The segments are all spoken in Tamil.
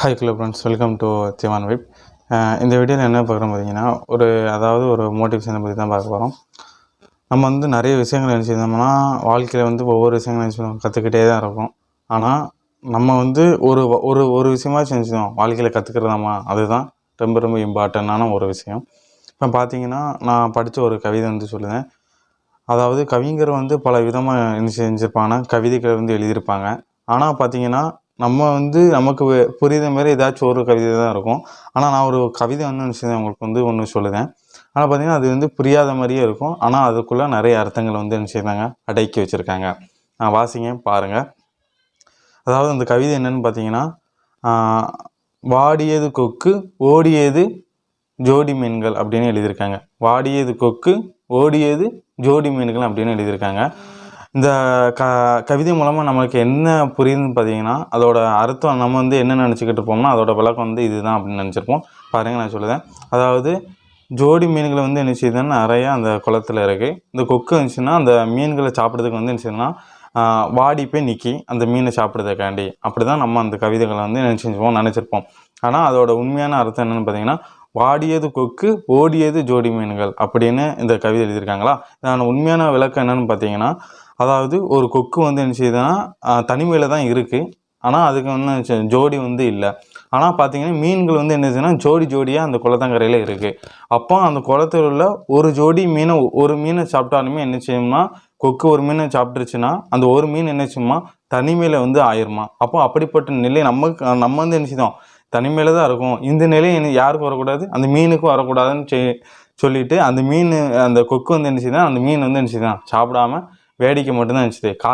Hi hello friends welcome to Diwan vibe இந்த வீடியோவில் என்ன பார்க்குறோம் பார்த்தீங்கன்னா ஒரு அதாவது ஒரு மோட்டிவேஷனை பற்றி தான் பார்க்க போகிறோம் நம்ம வந்து நிறைய விஷயங்கள் நினச்சிருந்தோம்னா வாழ்க்கையில் வந்து ஒவ்வொரு விஷயங்கள் நினச்சி கற்றுக்கிட்டே தான் இருக்கும். ஆனால் நம்ம வந்து ஒரு ஒரு ஒரு விஷயமாச்சும் நினச்சிடும் வாழ்க்கையில் கற்றுக்கிறதாமா அதுதான் ரொம்ப ரொம்ப இம்பார்ட்டண்டான ஒரு விஷயம். இப்போ பார்த்தீங்கன்னா நான் படித்த ஒரு கவிதை வந்து சொல்லுவேன் அதாவது கவிஞர் வந்து பல விதமாக என்ன செஞ்சுருப்பாங்கன்னா கவிதைகளை வந்து எழுதியிருப்பாங்க. ஆனால் பார்த்தீங்கன்னா நம்ம வந்து நமக்கு வே- புரியுற மாதிரி ஏதாச்சும் ஒரு கவிதை தான் இருக்கும். ஆனால் நான் ஒரு கவிதை வந்து நினச்சது உங்களுக்கு வந்து ஒன்று சொல்லுதேன். ஆனால் பார்த்தீங்கன்னா அது வந்து புரியாத மாதிரியே இருக்கும். ஆனால் அதுக்குள்ளே நிறைய அர்த்தங்கள் வந்து நினச்சிருந்தாங்க அடக்கி வச்சுருக்காங்க. நான் வாசிங்க பாருங்கள் அதாவது அந்த கவிதை என்னன்னு பார்த்தீங்கன்னா வாடியது கொக்கு ஓடியது ஜோடி மீன்கள் அப்படின்னு எழுதியிருக்காங்க. வாடியது கொக்கு ஓடியது ஜோடி மீன்கள் அப்படின்னு எழுதியிருக்காங்க. இந்த க கவிதை மூலமாக நம்மளுக்கு என்ன புரியுதுன்னு பார்த்தீங்கன்னா அதோட அர்த்தம் நம்ம வந்து என்ன நினச்சிக்கிட்டு இருப்போம்னா அதோட விளக்கம் வந்து இதுதான் அப்படின்னு நினச்சிருப்போம். பாருங்கள் நான் சொல்லுதேன். அதாவது ஜோடி மீன்களை வந்து என்ன செய்யுதுன்னா நிறையா அந்த குளத்துல இருக்குது இந்த கொக்கு இருந்துச்சுன்னா அந்த மீன்களை சாப்பிட்றதுக்கு வந்து என்ன செய்யுதுன்னா வாடி போய் நிற்கி அந்த மீனை சாப்பிட்றதுக்காண்டி. அப்படி தான் நம்ம அந்த கவிதைகளை வந்து என்ன செஞ்சுப்போம் நினச்சிருப்போம். ஆனால் அதோட உண்மையான அர்த்தம் என்னென்னு பார்த்தீங்கன்னா வாடியது கொக்கு ஓடியது ஜோடி மீன்கள் அப்படின்னு இந்த கவிதை எழுதியிருக்காங்களா? இதான உண்மையான விளக்கம் என்னன்னு பார்த்தீங்கன்னா அதாவது ஒரு கொக்கு வந்து என்ன செய்யுதுன்னா தனிமையில் தான் இருக்குது ஆனால் அதுக்கு வந்து ஜோடி வந்து இல்லை. ஆனால் பார்த்தீங்கன்னா மீன்கள் வந்து என்ன செய்யுதுன்னா ஜோடி ஜோடியாக அந்த குளத்தங்கரையில் இருக்குது அப்போ அந்த குளத்துல உள்ள ஒரு ஜோடி மீனை ஒரு மீனை சாப்பிட்டாலுமே என்ன செய்யும்னா கொக்கு ஒரு மீனை சாப்பிட்டுருச்சுன்னா அந்த ஒரு மீன் என்ன செய்யுமா தனிமையில் வந்து ஆயிருமா? அப்போ அப்படிப்பட்ட நிலை நமக்கு நம்ம வந்து என்ன செய்தோம் தனிமையில் தான் இருக்கும். இந்த நிலை யாருக்கும் வரக்கூடாது? அந்த மீனுக்கும் வரக்கூடாதுன்னு சொல்லிட்டு அந்த மீன் அந்த கொக்கு வந்து என்ன செய்யுதுன்னா அந்த மீன் வந்து என்ன செய்யுதான் சாப்பிடாம வேடிக்கை மட்டும்தான் இருந்துச்சு. கா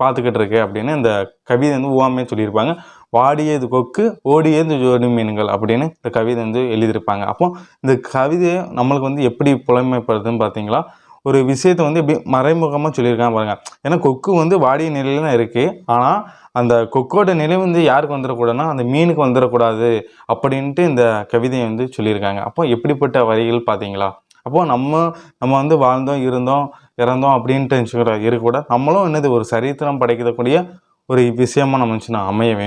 பார்த்துக்கிட்டு இருக்கு அப்படின்னு இந்த கவிதை வந்து ஊவாமே சொல்லியிருப்பாங்க. வாடியது கொக்கு ஓடியது ஜோடி மீன்கள் அப்படின்னு இந்த கவிதை வந்து எழுதியிருப்பாங்க. அப்போ இந்த கவிதையை நம்மளுக்கு வந்து எப்படி புலமைப்படுதுன்னு பார்த்தீங்களா? ஒரு விஷயத்தை வந்து எப்படி மறைமுகமாக சொல்லியிருக்காங்க பாருங்கள் ஏன்னா கொக்கு வந்து வாடிய நிலையில தான் இருக்குது ஆனால் அந்த கொக்கோட நிலை வந்து யாருக்கு வந்துடக்கூடாதுன்னா அந்த மீனுக்கு வந்துடக்கூடாது அப்படின்ட்டு இந்த கவிதையை வந்து சொல்லியிருக்காங்க. அப்போ எப்படிப்பட்ட வரிகள் பார்த்தீங்களா? அப்போது நம்ம நம்ம வந்து வாழ்ந்தோம் இருந்தோம் இறந்தோம் அப்படின்ட்டு இருக்கக்கூடாது நம்மளும் என்னது ஒரு சரித்திரம் படைக்கக்கூடிய ஒரு விஷயமா நம்ம நினச்சினா அமைய வேண்டும்.